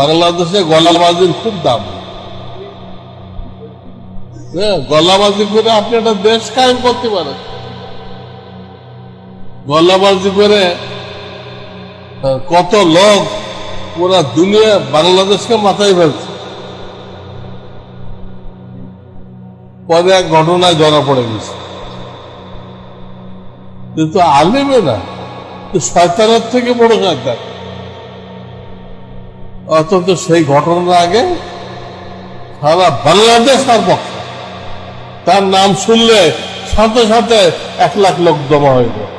বাংলাদেশে গলাবাজির খুব দাম। হ্যাঁ গলাবাজি করে আপনি একটা দেশ কায়েম করতে পারেন। গলাবাজি করে কত লোক পুরা দুনিয়া বাংলাদেশকে মাথায় ফেলছে। পরে এক ঘটনায় ধরা পড়ে গেছে। কিন্তু আলিমে না তো শয়তানের থেকে বড় শয়তান। অথচ সেই ঘটনার আগে সারা বাংলাদেশ তার পক্ষে। তার নাম শুনলে সাথে সাথে এক লাখ লোক জমা যায়।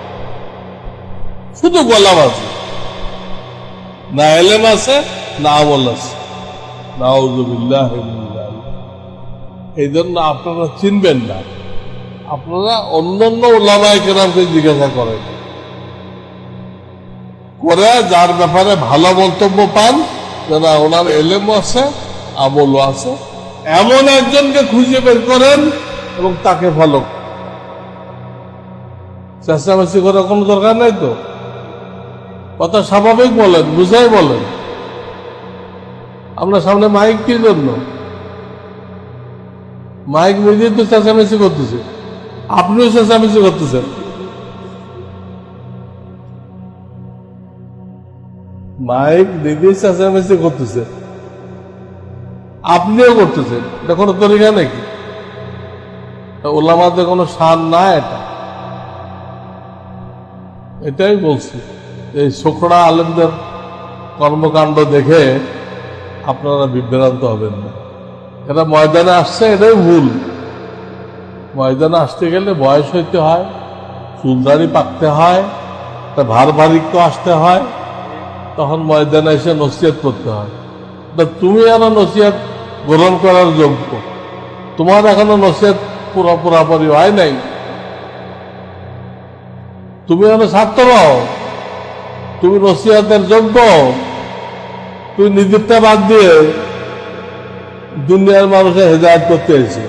শুধু গলাবাজি। না এলেম আছে, না আমল আছে। নাউজুবিল্লাহ এই জন্য আপনারা চিনবেন না। আপনারা অন্য অন্য ওলামায় কেরামকে জিজ্ঞাসা করেন। করে যার ব্যাপারে ভালো মন্তব্য পান যারা ওনার এলেমও আছে আমলও আছে। এমন একজনকে খুঁজে বের করেন এবং তাকে ফলো চেষ্টামেচি করার কোনো দরকার নাই তো? কথা স্বাভাবিক বলেন বুঝাই বলেন। আমরা সামনে মাইক কি জন্য? মাইক নিজেই তো চেঁচামেচি করতেছে। আপনিও চেঁচামেচি করতেছেন। মাইক নিজেই চেঁচামেচি করতেছে। আপনিও করতেছেন। এটা কোনো তরিকা নাকি? তা ওলামাদের কোনো সার না এটা? এটাই বলছি, এই ছোকরা আলেমদের কর্মকাণ্ড দেখে আপনারা বিভ্রান্ত হবেন না। এরা ময়দানে আসছে, এটাই ভুল। ময়দানে আসতে গেলে বয়স হইতে হয় চুলদারি পাকতে হয়, তা ভার ভারিক্য আসতে হয়। তখন ময়দানে এসে নসিহত করতে হয়। তুমি এখনও নসিহত গ্রহণ করার যোগ্য। তোমার এখনও নসিহত পুরো হয় নাই। তুমি এখনও ছাত্র। তুমি নসিহতের যোগ্য। তুই নিজেরটা বাদ দিয়ে দুনিয়ার মানুষের হেদায়ত করতে এসে।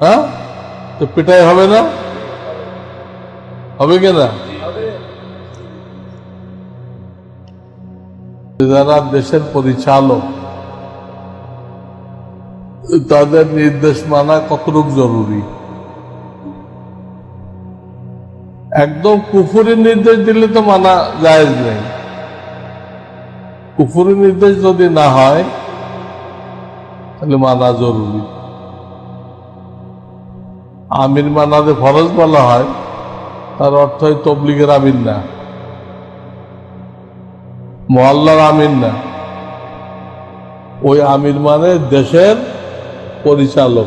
হ্যাঁ? তো পিটাই হবে না? হবে কিনা যারা দেশের পরিচালক, তাদের নির্দেশ মানা কতটুক জরুরি? একদম কুফুরি নির্দেশ দিলে তো মানা জায়েজ নেই। কুফুরি নির্দেশ যদি না হয়, তাহলে মানা জরুরি। আমির মানাতে ফরজ বলা হয়, তার অর্থ হয় তবলিগের আমির না। মহল্লার আমির না। ওই আমির মানে দেশের পরিচালক।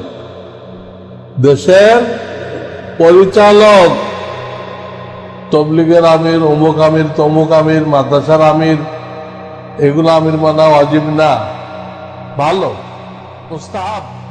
দেশের পরিচালক। তবলিগের আমির, অমুক আমির, তমুক আমির, মাদ্রাসার আমির, এগুলো আমির মানা অজিব না। ভালো? মুস্তাহাব